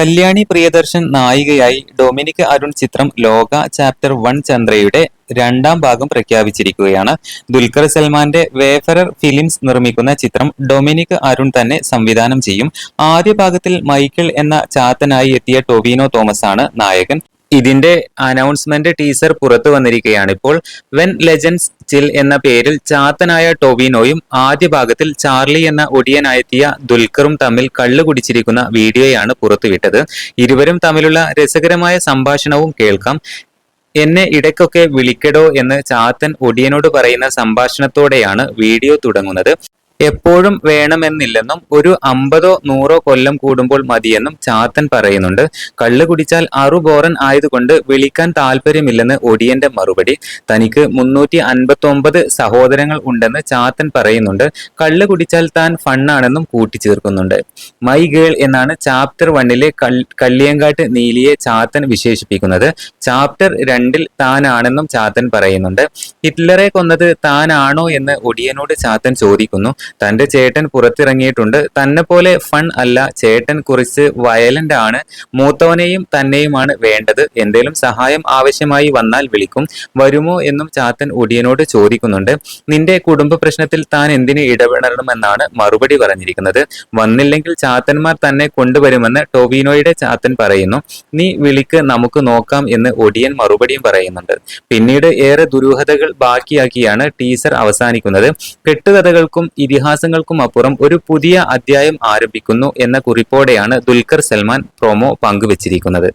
കല്യാണി പ്രിയദർശൻ നായികയായി ഡൊമിനിക് അരുൺ ചിത്രം ലോക ചാപ്റ്റർ വൺ ചന്ദ്രയുടെ രണ്ടാം ഭാഗം പ്രഖ്യാപിച്ചിരിക്കുകയാണ്. ദുൽഖർ സൽമാന്റെ വേഫറർ ഫിലിംസ് നിർമ്മിക്കുന്ന ചിത്രം ഡൊമിനിക് അരുൺ തന്നെ സംവിധാനം ചെയ്യും. ആദ്യ ഭാഗത്തിൽ മൈക്കിൾ എന്ന ചാത്തനായി എത്തിയ ടൊവിനോ തോമസ് ആണ് നായകൻ. ഇതിന്റെ അനൗൺസ്മെന്റ് ടീസർ പുറത്തു വന്നിരിക്കുകയാണ്. ഇപ്പോൾ വെൻ ലെജൻസ് ചിൽ എന്ന പേരിൽ ചാത്തനായ ടൊവിനോയും ആദ്യ ഭാഗത്തിൽ ചാർലി എന്ന ഒടിയനായെത്തിയ ദുൽഖറും തമ്മിൽ കള്ളു കുടിച്ചിരിക്കുന്ന വീഡിയോയാണ് പുറത്തുവിട്ടത്. ഇരുവരും തമ്മിലുള്ള രസകരമായ സംഭാഷണവും കേൾക്കാം. എന്നെ ഇടയ്ക്കൊക്കെ വിളിക്കടോ എന്ന് ചാത്തൻ ഒടിയനോട് പറയുന്ന സംഭാഷണത്തോടെയാണ് വീഡിയോ തുടങ്ങുന്നത്. എപ്പോഴും വേണമെന്നില്ലെന്നും ഒരു അമ്പതോ നൂറോ കൊല്ലം കൂടുമ്പോൾ മതിയെന്നും ചാത്തൻ പറയുന്നുണ്ട്. കള്ളു കുടിച്ചാൽ അറുബോറൻ ആയതുകൊണ്ട് വിളിക്കാൻ താല്പര്യമില്ലെന്ന് ഒടിയന്റെ മറുപടി. തനിക്ക് മുന്നൂറ്റി അൻപത്തൊമ്പത് സഹോദരങ്ങൾ ഉണ്ടെന്ന് ചാത്തൻ പറയുന്നുണ്ട്. കള്ളു കുടിച്ചാൽ താൻ ഫണ്ണാണെന്നും കൂട്ടിച്ചേർക്കുന്നുണ്ട്. മൈ ഗേൾ എന്നാണ് ചാപ്റ്റർ വണ്ണിലെ കള്ളിയങ്കാട്ട് നീലിയെ ചാത്തൻ വിശേഷിപ്പിക്കുന്നത്. ചാപ്റ്റർ രണ്ടിൽ താനാണെന്നും ചാത്തൻ പറയുന്നുണ്ട്. ഹിറ്റ്ലറെ കൊന്നത് താനാണോ എന്ന് ഒടിയനോട് ചാത്തൻ ചോദിക്കുന്നു. തന്റെ ചേട്ടൻ പുറത്തിറങ്ങിയിട്ടുണ്ട്. തന്നെ പോലെ ഫൺ അല്ല. ചേട്ടൻ കുറിച്ച് വയലന്റ് ആണ്. മൂത്തവനെയും തന്നെയുമാണ് വേണ്ടത്. എന്തേലും സഹായം ആവശ്യമായി വന്നാൽ വിളിക്കും. വരുമോ എന്നും ചാത്തൻ ഒടിയനോട് ചോദിക്കുന്നുണ്ട്. നിന്റെ കുടുംബ പ്രശ്നത്തിൽ താൻ എന്തിന് ഇടപെടണമെന്നാണ് മറുപടി പറഞ്ഞിരിക്കുന്നത്. വന്നില്ലെങ്കിൽ ചാത്തന്മാർ തന്നെ കൊണ്ടുവരുമെന്ന് ടൊവിനോയുടെ ചാത്തൻ പറയുന്നു. നീ വിളിക്ക് നമുക്ക് നോക്കാം എന്ന് ഒടിയൻ മറുപടിയും പറയുന്നുണ്ട്. പിന്നീട് ഏറെ ദുരൂഹതകൾ ബാക്കിയാക്കിയാണ് ടീസർ അവസാനിക്കുന്നത്. കെട്ടുകഥകൾക്കും ഇതിഹാസ ഇതിഹാസങ്ങൾക്കും അപ്പുറം ഒരു പുതിയ അധ്യായം ആരംഭിക്കുന്നു എന്ന കുറിപ്പോടെയാണ് ദുൽഖർ സൽമാൻ പ്രൊമോ പങ്കുവച്ചിരിക്കുന്നത്.